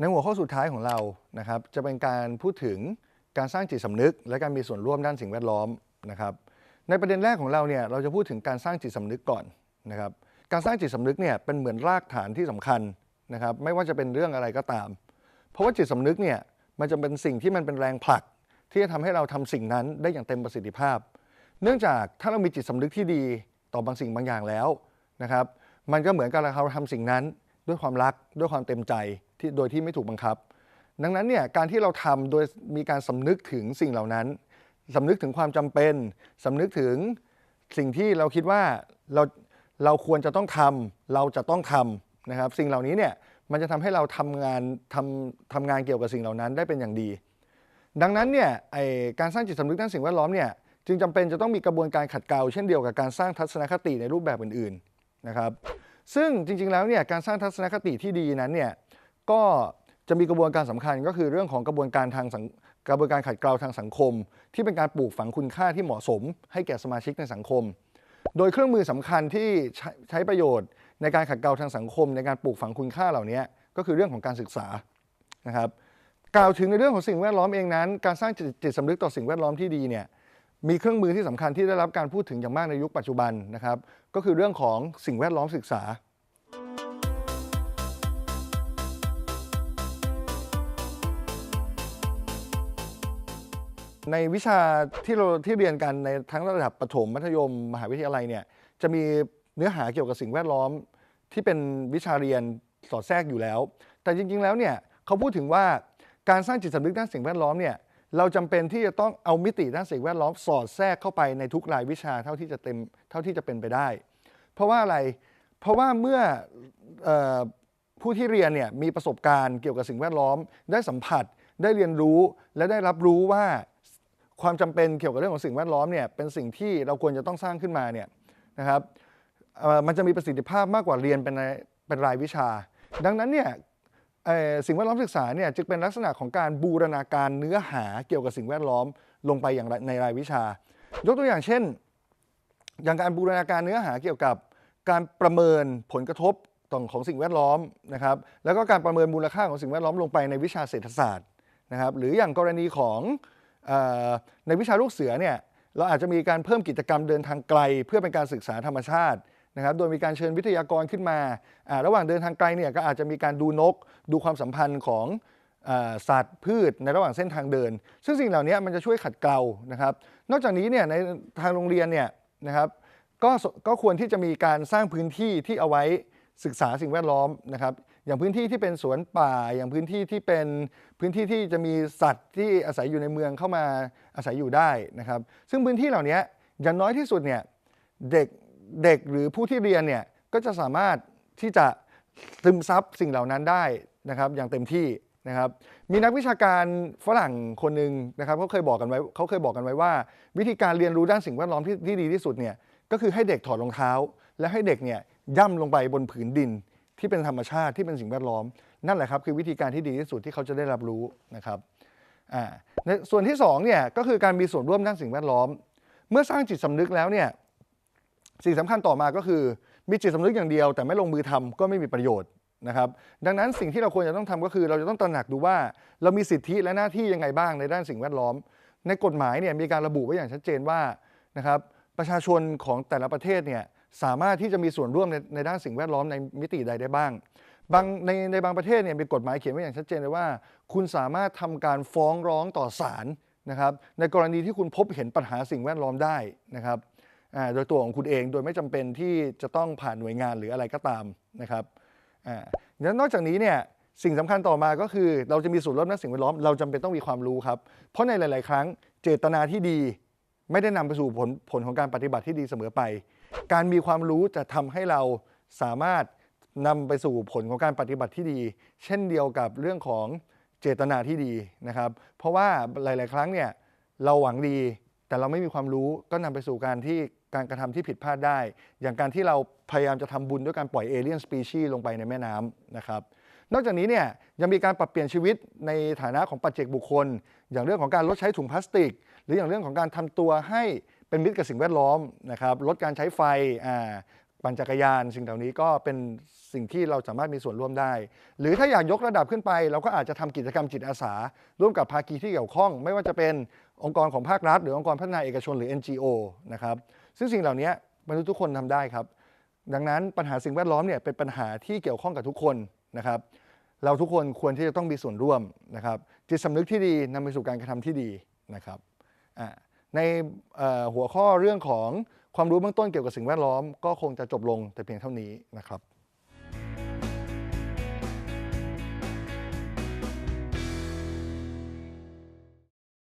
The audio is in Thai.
ในหัวข้อสุดท้ายของเรานะครับจะเป็นการพูดถึงการสร้างจิตสำนึก และการมีส่วนร่วมด้านสิ่งแวดล้อมนะครับในประเด็นแรกของเราเนี่ยเราจะพูดถึงการสร้างจิตสำนึกก่อนนะครับการสร้างจิตสำนึกเนี่ยเป็นเหมือนรากฐานที่สำคัญนะครับไม่ว่าจะเป็นเรื่องอะไรก็ตาม เพราะว่าจิตสำนึกเนี่ยมันจะเป็นสิ่งที่มันเป็นแรงผลัก ที่จะทำให้เราทำสิ่งนั้นได้อย่างเต็มประสิทธิภาพ เนื่องจากถ้าเรามีจิตสำนึกที่ดีต่อบางสิ่งบางอย่างแล้วนะครับมันก็เหมือนกับเราทำสิ่งนั้นด้วยความรักด้วยความเต็มใจ ที่โดยที่ไม่ถูกบังคับ ดังนั้นเนี่ยการที่เราทำโดยมีการสำนึกถึงสิ่งเหล่านั้นสำนึกถึงความจำเป็นสำนึกถึงสิ่งที่เราคิดว่าเราเราควรจะต้องทำเราจะต้องทำนะครับ สิ่งเหล่านี้เนี่ยมันจะทำให้เราทำงานทำทำงานเกี่ยวกับสิ่งเหล่านั้นได้เป็นอย่างดี ดังนั้นเนี่ยไอการสร้างจิตสำนึกด้านสิ่งแวดล้อมเนี่ยจึงจำเป็นจะต้องมีกระบวนการขัดเกลาเช่นเดียวกับการสร้างทัศนคติในรูปแบบอื่นๆนะครับ ซึ่งจริงๆแล้วเนี่ยการสร้างทัศนคติที่ดีนั้นเนี่ย ก็จะมีกระบวนการสำคัญก็คือเรื่องของกระบวนการทางกระบวนการขัดเกลาทางสังคม ที่เป็นการปลูกฝังคุณค่าที่เหมาะสม ให้แก่สมาชิกในสังคม โดยเครื่องมือสำคัญที่ใช้ใชประโยชน์ ในการขัดเกลาทางสังคม ในการปลูกฝังคุณค่าเหล่านี้ก็คือเรื่องของการศึกษานะครับกล่าวถึงในเรื่องของสิ่งแวดล้อมเองนั้น การสร้างจิตจิตสำนึกต่อสิ่งแวดล้อมที่ดีเนี่ยมีเครื่องมือที่สำคัญที่ได้รับการพูดถึงอย่างมากในยุคปัจจุบันนะครับ ก็คือเรื่องของสิ่งแวดล้อมศึกษา ในวิชาที่เราที่เรียนกันในทั้งระดับประถมมัธยม มหาวิทยาลัยเนี่ยจะมีเนื้อหาเกี่ยวกับสิ่งแวดล้อม ที่เป็นวิชาเรียนสอดแทรกอยู่แล้ว แต่จริง ๆ แล้วเนี่ยเขาพูดถึงว่าการสร้างจิตสำนึกด้านสิ่งแวดล้อมเนี่ยเราจำเป็นที่จะต้องเอามิติด้านสิ่งแวดล้อมสอดแทรกเข้าไปในทุกรายวิชาเท่าที่จะเต็มเท่าที่จะเป็นไปได้ เพราะว่าอะไรเพราะว่าเมื่ออผู้ที่เรียนเนี่ยมีประสบการณ์เกี่ยวกับสิ่งแวดล้อม ได้สัมผัส ได้เรียนรู้และได้รับรู้ว่า ความจำเป็นเกี่ยวกับเรื่องของสิ่งแวดล้อมเนี่ยเป็นสิ่งที่เราควรจะต้องสร้างขึ้นมาเนี่ยนะครับมันจะมีประสิทธิภาพมากกว่าเรียนเป็นในเป็นรายวิชา ดังนั้นเนี่ยสิ่งแวดล้อมศึกษาเนี่ยจึงเป็นลักษณะของการบูรณาการเนื้อหาเกี่ยวกับสิ่งแวดล้อมลงไปอย่างในรายวิชา ยกตัวอย่างเช่น อย่างการบูรณาการเนื้อหาเกี่ยวกับการประเมินผลกระทบต่อของสิ่งแวดล้อมนะครับแล้วก็การประเมินมูลค่าของสิ่งแวดล้อมลงไปในวิชาเศรษฐศาสตร์นะครับหรืออย่างกรณีของ ในวิชาลูกเสือเนี่ยเราอาจจะมีการเพิ่มกิจกรรมเดินทางไกล เพื่อเป็นการศึกษาธรรมชาตินะครับ โดยมีการเชิญวิทยากรขึ้นมา ระหว่างเดินทางไกลเนี่ยก็อาจจะมีการดูนก ดูความสัมพันธ์ของอสัตว์พืชในระหว่างเส้นทางเดิน ซึ่งสิ่งเหล่านี้มันจะช่วยขัดเกลานะครับ นอกจากนี้เนี่ยในทางโรงเรียนเนี่ยนะครับก็ก็ควรที่จะมีการสร้างพื้นที่ที่เอาไว้ศึกษาสิ่งแวดล้อมนะครับ อย่างพื้นที่ที่เป็นสวนป่า อย่างพื้นที่ที่เป็นพื้นที่ที่จะมีสัตว์ที่อาศัยอยู่ในเมืองเข้ามาอาศัยอยู่ได้นะครับ ซึ่งพื้นที่เหล่านี้อย่างน้อยที่สุดเนี่ยเด็กเด็กหรือผู้ที่เรียนเนี่ยก็จะสามารถที่จะซึมซับสิ่งเหล่านั้นได้นะครับ อย่างเต็มที่นะครับ มีนักวิชาการฝรั่งคนหนึ่งนะครับเขาเคยบอกกันไว้เขาเคยบอกกันไว้ว่า วิธีการเรียนรู้ด้านสิ่งแวดล้อมที่ที่ดีที่สุดเนี่ยก็คือให้เด็กถอดรองเท้า และให้เด็กเนี่ยย่ำลงไปบนผืนดิน ที่เป็นธรรมชาติที่เป็นสิ่งแวดล้อม นั่นแหละครับคือวิธีการที่ดีที่สุดที่เขาจะได้รับรู้นะครับในส่วนที่สองเนี่ยก็คือการมีส่วนร่วมด้านสิ่งแวดล้อม เมื่อสร้างจิตสำนึกแล้วเนี่ยสิ่งสำคัญต่อมาก็คือมีจิตสำนึกอย่างเดียว แต่ไม่ลงมือทำก็ไม่มีประโยชน์นะครับดังนั้นสิ่งที่เราควรจะต้องทำก็คือ เราจะต้องตระหนักดูว่า เรามีสิทธิและหน้าที่ยังไงบ้างในด้านสิ่งแวดล้อม ในกฎหมายเนี่ยมีการระบุไว้อย่างชัดเจนว่านะครับประชาชนของแต่ละประเทศเนี่ย สามารถที่จะมีส่วนร่วมในในด้านสิ่งแวดล้อมในมิติใดได้บ้าง บางในในบางประเทศเนี่ยมีกฎหมายเขียนไว้อย่างชัดเจนเลยว่า คุณสามารถทำการฟ้องร้องต่อศาลนะครับในกรณีที่คุณพบเห็นปัญหาสิ่งแวดล้อมได้นะครับอ่าโดยตัวของคุณเองโดยไม่จำเป็นที่จะต้องผ่านหน่วยงานหรืออะไรก็ตามนะครับอ่าแล้วนอกจากนี้เนี่ยสิ่งสำคัญต่อมาก็คือ เราจะมีส่วนร่วมด้านสิ่งแวดล้อมเราจำเป็นต้องมีความรู้ครับ เพราะในหลาย ๆ ครั้งเจตนาที่ดี ไม่ได้นำไปสู่ผลผลของการปฏิบัติที่ดีเสมอไป การมีความรู้จะทำให้เราสามารถนำไปสู่ผลของการปฏิบัติที่ดี เช่นเดียวกับเรื่องของเจตนาที่ดีนะครับ เพราะว่าหลาย ๆ ครั้งเนี่ยเราหวังดีแต่เราไม่มีความรู้ก็นำไปสู่การที่การกระทำที่ผิดพลาดได้ อย่างการที่เราพยายามจะทำบุญด้วยการปล่อยเอเลียนสปีชีส์ลงไปในแม่น้ำนะครับ นอกจากนี้เนี่ยยังมีการปรับเปลี่ยนชีวิตในฐานะของปัจเจกบุคคล อย่างเรื่องของการลดใช้ถุงพลาสติก หรืออย่างเรื่องของการทำตัวให้ เป็นมิตรกับสิ่งแวดล้อมนะครับลดการใช้ไฟอ่าปั่นจักรยานสิ่งเหล่านี้ก็เป็นสิ่งที่เราสามารถมีส่วนร่วมได้ หรือถ้าอยากยกระดับขึ้นไป เราก็อาจจะทำกิจกรรมจิตอาสา ร่วมกับภาคีที่เกี่ยวข้อง ไม่ว่าจะเป็นองค์กรของภาครัฐ หรือองค์กรพัฒนาเอกชนหรือ NGO นะครับซึ่งสิ่งเหล่านี้มนุษย์ทุกคนทำได้ครับ ดังนั้นปัญหาสิ่งแวดล้อมเนี่ยเป็นปัญหาที่เกี่ยวข้องกับทุกคนนะครับ เราทุกคนควรที่จะต้องมีส่วนร่วมนะครับจิตสำนึกที่ดีนำไปสู่การกระทำที่ดีนะครับอ่า ในหัวข้อเรื่องของความรู้เบื้องต้นเกี่ยวกับสิ่งแวดล้อม ก็คงจะจบลงแต่เพียงเท่านี้นะครับ